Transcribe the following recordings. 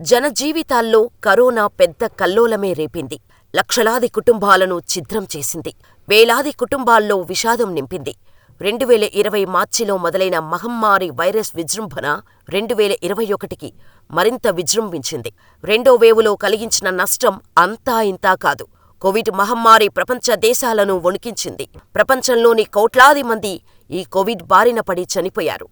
జనజీవితాల్లో corona పెద్ద కల్లోలమే రేపింది. లక్షలాది కుటుంబాలను ఛిద్రం చేసింది. వేలాది కుటుంబాల్లో విషాదం నింపింది. రెండువేల ఇరవై మార్చిలో మొదలైన మహమ్మారి వైరస్ విజృంభణ రెండువేల ఇరవై ఒకటికి మరింత విజృంభించింది. రెండో వేవులో కలిగించిన నష్టం అంతా ఇంతా కాదు. కోవిడ్ మహమ్మారి ప్రపంచ దేశాలను వణికించింది ప్రపంచంలోని కోట్లాది మంది ఈ కోవిడ్ బారిన పడి చనిపోయారు.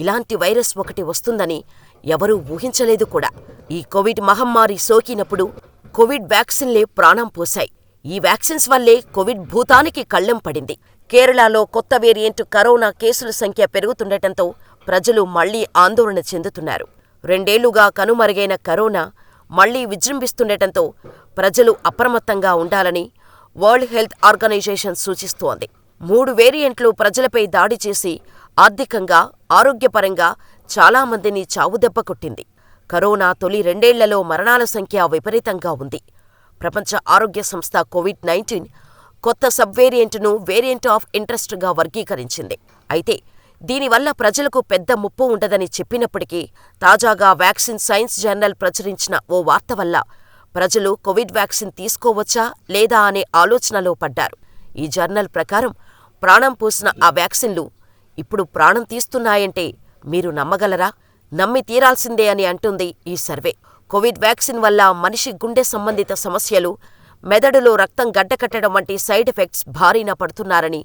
ఇలాంటి వైరస్ ఒకటి వస్తుందని ఎవరూ ఊహించలేదు కూడా. ఈ కోవిడ్ మహమ్మారి సోకినప్పుడు కోవిడ్ వ్యాక్సిన్లే ప్రాణం పోశాయి. ఈ వ్యాక్సిన్స్ వల్లే కోవిడ్ భూతానికి కళ్ళెం పడింది. కేరళలో కొత్త వేరియంట్ కరోనా కేసుల సంఖ్య పెరుగుతుండటంతో ప్రజలు మళ్ళీ ఆందోళన చెందుతున్నారు. రెండేళ్ళుగా కనుమరుగైన కరోనా మళ్ళీ విజృంభిస్తుండటంతో ప్రజలు అప్రమత్తంగా ఉండాలని వరల్డ్ హెల్త్ ఆర్గనైజేషన్ సూచిస్తోంది. మూడు వేరియంట్లు ప్రజలపై దాడి చేసి ఆర్థికంగా, ఆరోగ్యపరంగా చాలా మందిని చావుదెబ్బ కొట్టింది. కరోనా తొలి రెండేళ్ళలో మరణాల సంఖ్య విపరీతంగా ఉంది. ప్రపంచ ఆరోగ్య సంస్థ కోవిడ్ నైన్టీన్ కొత్త సబ్ వేరియంట్ను వేరియంట్ ఆఫ్ ఇంట్రెస్ట్గా వర్గీకరించింది. అయితే దీనివల్ల ప్రజలకు పెద్ద ముప్పు ఉండదని చెప్పినప్పటికీ తాజాగా వ్యాక్సిన్ సైన్స్ జర్నల్ ప్రచురించిన ఓ వార్త వల్ల ప్రజలు కోవిడ్ వ్యాక్సిన్ తీసుకోవచ్చా లేదా అనే ఆలోచనలో పడ్డారు. ఈ జర్నల్ ప్రకారం ప్రాణం పోసిన ఆ వ్యాక్సిన్లు ఇప్పుడు ప్రాణం తీస్తున్నాయంటే మీరు నమ్మగలరా? నమ్మి తీరాల్సిందే అని అంటుంది ఈ సర్వే. కోవిడ్ వ్యాక్సిన్ వల్ల మనిషి గుండె సంబంధిత సమస్యలు, మెదడులో రక్తం గడ్డకట్టడం వంటి సైడ్ ఎఫెక్ట్స్ భారీన పడుతున్నారని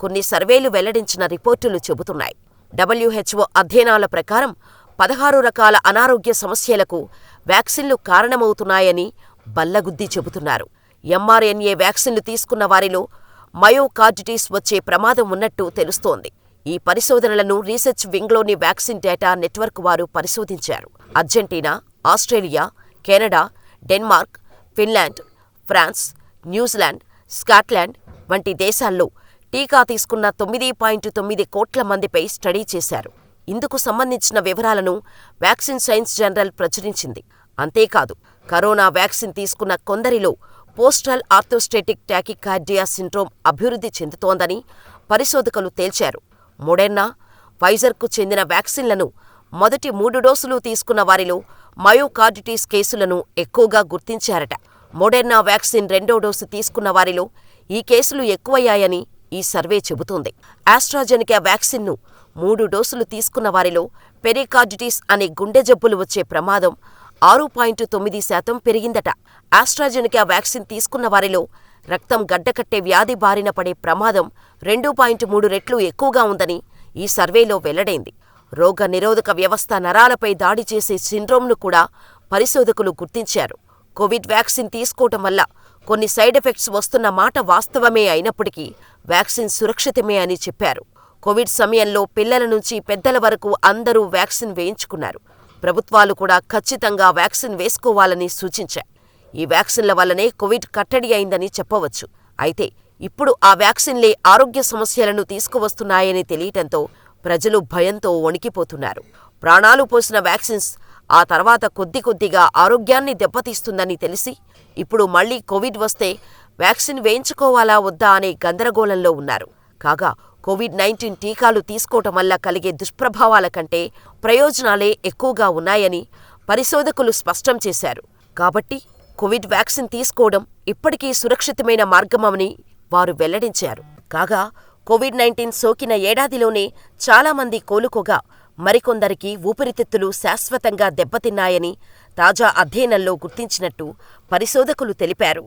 కొన్ని సర్వేలు వెల్లడించిన రిపోర్టులు చెబుతున్నాయి. డబ్ల్యూహెచ్ఓ అధ్యయనాల ప్రకారం పదహారు రకాల అనారోగ్య సమస్యలకు వ్యాక్సిన్లు కారణమవుతున్నాయని బల్లగుద్ది చెబుతున్నారు. ఎంఆర్ఎన్ఏ వ్యాక్సిన్లు తీసుకున్న వారిలో మయోకార్డిటీస్ వచ్చే ప్రమాదం ఉన్నట్టు తెలుస్తోంది. ఈ పరిశోధనలను రీసెర్చ్ వింగ్లోని వ్యాక్సిన్ డేటా నెట్వర్క్ వారు పరిశోధించారు. Argentina, Australia, Canada, Denmark, Finland, France, New Zealand, Scotland వంటి దేశాల్లో టీకా తీసుకున్న తొమ్మిది పాయింట్ తొమ్మిది కోట్ల మందిపై స్టడీ చేశారు. ఇందుకు సంబంధించిన వివరాలను వ్యాక్సిన్ సైన్స్ జనరల్ ప్రచురించింది. అంతేకాదు కరోనా వ్యాక్సిన్ తీసుకున్న కొందరిలో పోస్టల్ ఆర్థోస్టేటిక్ టాకికార్డియా సిండ్రోమ్ అభివృద్ధి చెందుతోందని పరిశోధకులు తేల్చారు. మోడెర్నా, ఫైజర్కు చెందిన వ్యాక్సిన్లను మొదటి మూడు డోసులు తీసుకున్న వారిలో మయోకార్డిటిస్ కేసులను ఎక్కువగా గుర్తించారట. మోడెర్నా వ్యాక్సిన్ రెండో డోసు తీసుకున్న వారిలో ఈ కేసులు ఎక్కువయ్యాయని ఈ సర్వే చెబుతోంది. ఆస్ట్రాజెనికా వ్యాక్సిన్ను మూడు డోసులు తీసుకున్న వారిలో పెరికార్డిటిస్ అనే గుండె జబ్బులు వచ్చే ప్రమాదం ఆరు పాయింట్ తొమ్మిది శాతం పెరిగిందట. ఆస్ట్రాజెనికా వ్యాక్సిన్ తీసుకున్న వారిలో రక్తం గడ్డకట్టే వ్యాధి బారిన పడే ప్రమాదం రెండు పాయింట్ మూడు రెట్లు ఎక్కువగా ఉందని ఈ సర్వేలో వెల్లడైంది. రోగ నిరోధక వ్యవస్థ నరాలపై దాడి చేసే సిండ్రోమ్ను కూడా పరిశోధకులు గుర్తించారు. కోవిడ్ వ్యాక్సిన్ తీసుకోవటం వల్ల కొన్ని సైడ్ ఎఫెక్ట్స్ వస్తున్న మాట వాస్తవమే అయినప్పటికీ వ్యాక్సిన్ సురక్షితమే అని చెప్పారు. కోవిడ్ సమయంలో పిల్లల నుంచి పెద్దల వరకు అందరూ వ్యాక్సిన్ వేయించుకున్నారు. ప్రభుత్వాలు కూడా ఖచ్చితంగా వ్యాక్సిన్ వేసుకోవాలని సూచించాయి. ఈ వ్యాక్సిన్ల వల్లనే కోవిడ్ కట్టడి అయిందని చెప్పవచ్చు. అయితే ఇప్పుడు ఆ వ్యాక్సిన్లే ఆరోగ్య సమస్యలను తీసుకువస్తున్నాయని తెలియటంతో ప్రజలు భయంతో వణికిపోతున్నారు. ప్రాణాలు పోసిన వ్యాక్సిన్స్ ఆ తర్వాత కొద్ది కొద్దిగా ఆరోగ్యాన్ని దెబ్బతీస్తుందని తెలిసి ఇప్పుడు మళ్ళీ కోవిడ్ వస్తే వ్యాక్సిన్ వేయించుకోవాలా వద్దా అనే గందరగోళంలో ఉన్నారు. కాగా కోవిడ్ నైన్టీన్ టీకాలు తీసుకోవటం వల్ల కలిగే దుష్ప్రభావాల కంటే ప్రయోజనాలే ఎక్కువగా ఉన్నాయని పరిశోధకులు స్పష్టం చేశారు. కాబట్టి కోవిడ్ వ్యాక్సిన్ తీసుకోవడం ఇప్పటికీ సురక్షితమైన మార్గమని వారు వెల్లడించారు. కాగా కోవిడ్ నైన్టీన్ సోకిన ఏడాదిలోనే చాలా మంది కోలుకోగా మరికొందరికి ఊపిరితిత్తులు శాశ్వతంగా దెబ్బతిన్నాయని తాజా అధ్యయనంలో గుర్తించినట్టు పరిశోధకులు తెలిపారు.